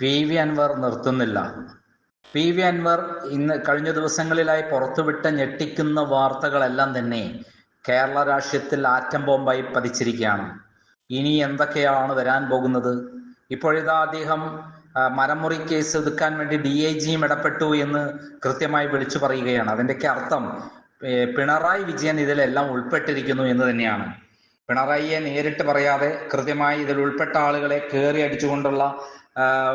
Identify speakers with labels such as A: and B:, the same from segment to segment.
A: P V Anwar നിർത്തുന്നില്ല. P V Anwar ഇന്ന് കഴിഞ്ഞ ദിവസങ്ങളിലായി പുറത്തുവിട്ട ഞെട്ടിക്കുന്ന വാർത്തകളെല്ലാം തന്നെ കേരള രാഷ്ട്രീയത്തിൽ ആറ്റം ബോംബായി പതിച്ചിരിക്കുകയാണ്. ഇനി എന്തൊക്കെയാണ് വരാൻ പോകുന്നത്? ഇപ്പോഴിതാ അദ്ദേഹം മരമുറി കേസ് ഒതുക്കാൻ വേണ്ടി ഡി ഐ ജിയും ഇടപെട്ടു എന്ന് കൃത്യമായി വിളിച്ചു പറയുകയാണ്. അതിന്റെയൊക്കെ അർത്ഥം പിണറായി വിജയൻ ഇതിലെല്ലാം ഉൾപ്പെട്ടിരിക്കുന്നു എന്ന് തന്നെയാണ്. പിണറായിയെ നേരിട്ട് പറയാതെ കൃത്യമായി ഇതിൽ ഉൾപ്പെട്ട ആളുകളെ കയറി അടിച്ചുകൊണ്ടുള്ള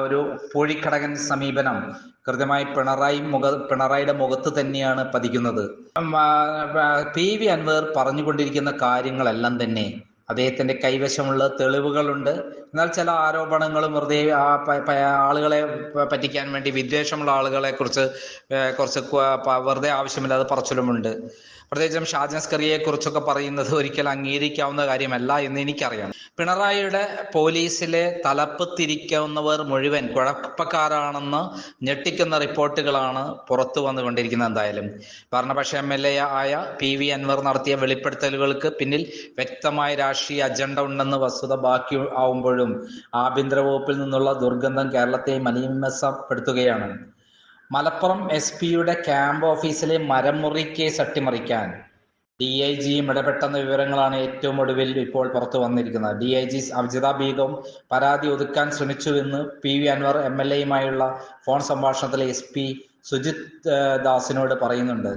A: ഒരു പൂഴിക്കടകൻ സമീപനം കൃത്യമായി പിണറായി മുഖ പിണറായിയുടെ മുഖത്ത് തന്നെയാണ് പതിക്കുന്നത്. പി വി അൻവർ പറഞ്ഞുകൊണ്ടിരിക്കുന്ന കാര്യങ്ങളെല്ലാം തന്നെ അദ്ദേഹത്തിന്റെ കൈവശമുള്ള തെളിവുകളുണ്ട്. എന്നാൽ ചില ആരോപണങ്ങളും വെറുതെ ആളുകളെ പറ്റിക്കാൻ വേണ്ടി വിദ്വേഷമുള്ള ആളുകളെ കുറിച്ച് കുറച്ച് വെറുതെ ആവശ്യമില്ലാതെ പറച്ചിലുമുണ്ട്. പ്രത്യേകിച്ചും ഷാജൻസ്കറിയെ കുറിച്ചൊക്കെ പറയുന്നത് ഒരിക്കലും അംഗീകരിക്കാവുന്ന കാര്യമല്ല എന്ന് എനിക്കറിയാം. പിണറായിയുടെ പോലീസിലെ തലപ്പ് തിരിക്കാവുന്നവർ മുഴുവൻ കുഴപ്പക്കാരാണെന്ന് ഞെട്ടിക്കുന്ന റിപ്പോർട്ടുകളാണ് പുറത്തു വന്നുകൊണ്ടിരിക്കുന്നത് എന്തായാലും. ഭരണപക്ഷ എം എൽ എ ആയ പി വി അൻവർ നടത്തിയ വെളിപ്പെടുത്തലുകൾക്ക് പിന്നിൽ വ്യക്തമായ രാഷ്ട്രീയ അജണ്ട ഉണ്ടെന്ന് വസ്തുത ബാക്കി ആവുമ്പോഴും ആഭ്യന്തര വകുപ്പിൽ നിന്നുള്ള ദുർഗന്ധം കേരളത്തെ മലീമസപ്പെടുത്തുകയാണ് മലപ്പുറം എസ് പിയുടെ ക്യാമ്പ് ഓഫീസിലെ മരമുറി കേസ് അട്ടിമറിക്കാൻ ഡി ഐ ജിയും ഇടപെട്ടെന്ന വിവരങ്ങളാണ് ഏറ്റവും ഒടുവിൽ ഇപ്പോൾ പുറത്തു വന്നിരിക്കുന്നത്. D I G Abjitha Begum പരാതി ഒതുക്കാൻ ശ്രമിച്ചുവെന്ന് P V Anvar M L എയുമായുള്ള phone സംഭാഷണത്തിൽ എസ് പി സുജിത് ദാസിനോട് പറയുന്നുണ്ട്.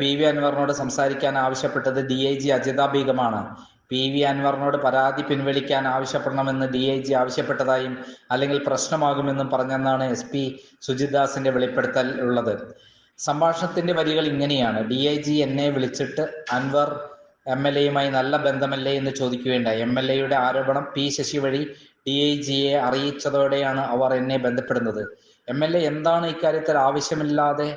A: പി വി അൻവറിനോട് സംസാരിക്കാൻ ആവശ്യപ്പെട്ടത് ഡി ഐ ജി അജിത ബീഗമാണ്. പി വി അൻവറിനോട് പരാതി പിൻവലിക്കാൻ ആവശ്യപ്പെടണമെന്ന് ഡി ഐ ജി ആവശ്യപ്പെട്ടതായും അല്ലെങ്കിൽ പ്രശ്നമാകുമെന്നും പറഞ്ഞെന്നാണ് എസ് പി സുജിദാസിന്റെ വെളിപ്പെടുത്തൽ ഉള്ളത്. സംഭാഷണത്തിന്റെ വരികൾ ഇങ്ങനെയാണ്. ഡി ഐ ജി എന്നെ വിളിച്ചിട്ട് അൻവർ എം എൽ എയുമായി നല്ല ബന്ധമല്ലേ എന്ന് ചോദിക്കുകയുണ്ടായി. എം എൽ എയുടെ ആരോപണം പി ശശി വഴി ഡി ഐ ജിയെ അറിയിച്ചതോടെയാണ് അവർ എന്നെ ബന്ധപ്പെടുന്നത്. എം എൽ എ എന്താണ് ഇക്കാര്യത്തിൽ ആവശ്യമില്ലാതെ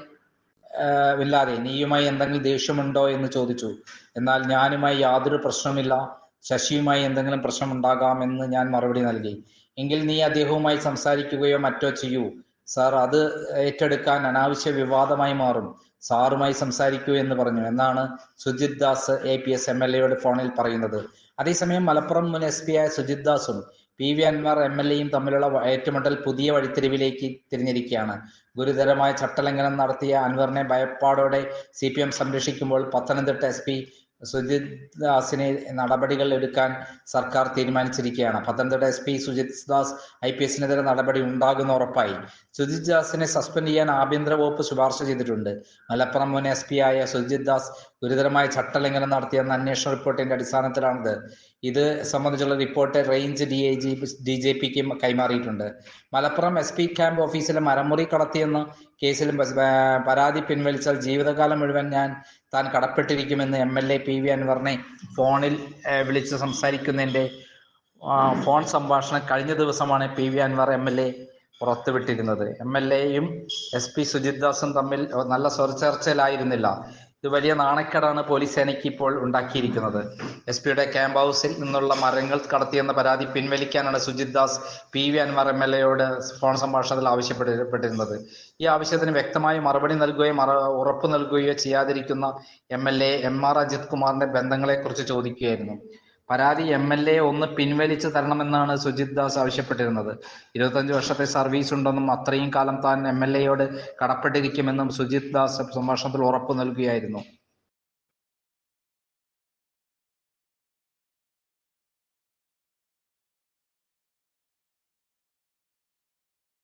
A: ആഹ് ഇല്ലാതെ നീയുമായി എന്തെങ്കിലും ദേഷ്യമുണ്ടോ എന്ന് ചോദിച്ചു. എന്നാൽ ഞാനുമായി യാതൊരു പ്രശ്നവുമില്ല. ശശിയുമായി എന്തെങ്കിലും പ്രശ്നം ഉണ്ടാകാമെന്ന് ഞാൻ മറുപടി നൽകി. എങ്കിൽ നീ അദ്ദേഹവുമായി സംസാരിക്കുകയോ മറ്റോ ചെയ്യൂ. സാർ അത് ഏറ്റെടുക്കാൻ അനാവശ്യ വിവാദമായി മാറും. സാറുമായി സംസാരിക്കൂ എന്ന് പറഞ്ഞു. എന്നാണ് Sujith Das A P S M L എയുടെ ഫോണിൽ പറയുന്നത്. അതേസമയം മലപ്പുറം മുൻ എസ് പി ആയ Sujith ദാസും P V Anvar M L എയും തമ്മിലുള്ള ഏറ്റുമുട്ടൽ പുതിയ വഴിത്തിരിവിലേക്ക് തിരിഞ്ഞിരിക്കുകയാണ്. ഗുരുതരമായ ചട്ടലംഘനം നടത്തിയ അൻവറിനെ ഭയപ്പാടോടെ സി പി എം സംരക്ഷിക്കുമ്പോൾ പത്തനംതിട്ട എസ് പി സുജിത് ദാസിനെ നടപടികൾ എടുക്കാൻ സർക്കാർ തീരുമാനിച്ചിരിക്കുകയാണ്. Pathanamthitta S P Sujith Das I P എസിനെതിരെ നടപടി ഉണ്ടാകുന്ന ഉറപ്പായി. സുജിത് ദാസിനെ സസ്പെൻഡ് ചെയ്യാൻ ആഭ്യന്തര വകുപ്പ് ശുപാർശ ചെയ്തിട്ടുണ്ട്. മലപ്പുറം മുൻ എസ് പി ആയ സുജിത് ദാസ് ഗുരുതരമായ ചട്ടലംഘനം നടത്തിയെന്ന അന്വേഷണ റിപ്പോർട്ടിന്റെ അടിസ്ഥാനത്തിലാണിത്. ഇത് സംബന്ധിച്ചുള്ള report range D I G D J പിക്ക് കൈമാറിയിട്ടുണ്ട്. മലപ്പുറം എസ് പി ക്യാമ്പ് ഓഫീസിലെ മരമുറി കടത്തിയെന്ന കേസിലും പരാതി പിൻവലിച്ചാൽ ജീവിതകാലം മുഴുവൻ ഞാൻ താൻ കടപ്പെട്ടിരിക്കുമെന്ന് M L A P V അൻവറിനെ ഫോണിൽ വിളിച്ച് സംസാരിക്കുന്നതിന്റെ ഫോൺ സംഭാഷണം കഴിഞ്ഞ ദിവസമാണ് P V Anvar M L A പുറത്തുവിട്ടിരുന്നത്. M L എയും എസ് പി സുജിത് ദാസും തമ്മിൽ നല്ല സ്വരച്ചേർച്ചയിലായിരുന്നില്ല ഇത് വലിയ നാണക്കേടാണ് പോലീസ് സേനയ്ക്ക് ഇപ്പോൾ ഉണ്ടാക്കിയിരിക്കുന്നത്. എസ് പിയുടെ ക്യാമ്പ് ഹൗസിൽ നിന്നുള്ള മരങ്ങൾ കടത്തിയെന്ന പരാതി പിൻവലിക്കാനാണ് Sujith Das P V Anvar M L എയോട് phone സംഭാഷണത്തിൽ ആവശ്യപ്പെട്ടിരുന്നത്. ഈ ആവശ്യത്തിന് വ്യക്തമായ മറുപടി നൽകുകയോ ഉറപ്പ് നൽകുകയോ ചെയ്യാതിരിക്കുന്ന M L A M R Ajith കുമാറിന്റെ ബന്ധങ്ങളെക്കുറിച്ച് ചോദിക്കുകയായിരുന്നു. പരാതി എം എൽ എ ഒന്ന് പിൻവലിച്ചു തരണമെന്നാണ് സുജിത് ദാസ് ആവശ്യപ്പെട്ടിരുന്നത്. ഇരുപത്തഞ്ച് വർഷത്തെ സർവീസ് ഉണ്ടെന്നും അത്രയും കാലം താൻ എം എൽ എയോട് കടപ്പെട്ടിരിക്കുമെന്നും സുജിത് ദാസ് സംഭാഷണത്തിൽ ഉറപ്പ് നൽകുകയായിരുന്നു.